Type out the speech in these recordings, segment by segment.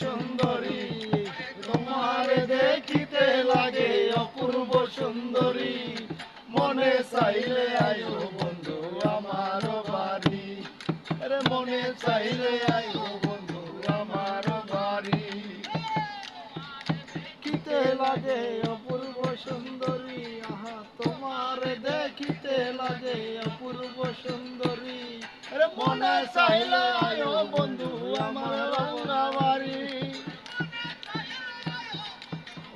সুন্দরী, তোমার দেখিতে লাগে অপূর্ব সুন্দরী। মনে চাইলে আয়ো বন্ধু আমার বাড়ি। আরে মনে চাইলে আয়ো বন্ধু আমার বাড়ি। দেখিতে লাগে অপূর্ব সুন্দরী, আহা, তোমার দেখিতে লাগে অপূর্ব সুন্দরী। আরে মনে চাইলে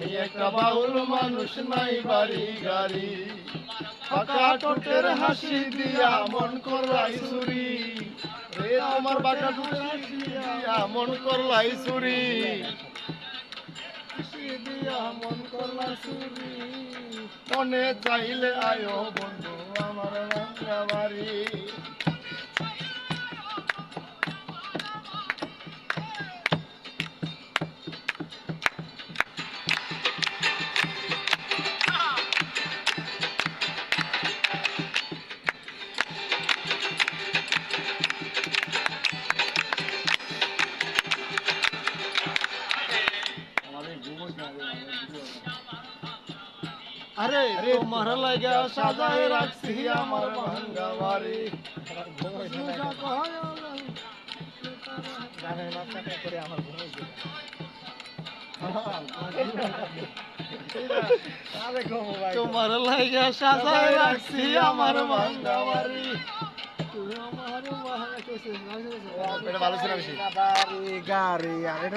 আমি একটা বাউল মানুষ নাই, বাড়ি গাড়ি। ফাঁকা টোটের হাসি দিয়া মন করলাই চুরি রে আমার বাঁকা টোটের হাসি দিয়া মন করলাই চুরি মন করলাই চুরি মনে চাইলে আয়ো বন্ধু, আমার বাড়ি। আরে তোমার লাগা সাজায় রাখছি আমার ভাঙ্গা বাড়ি। তোমার লাগা সাজায় রাখছি আমার ভাঙ্গা বাড়ি। ভালো ছিল গাড়ি আর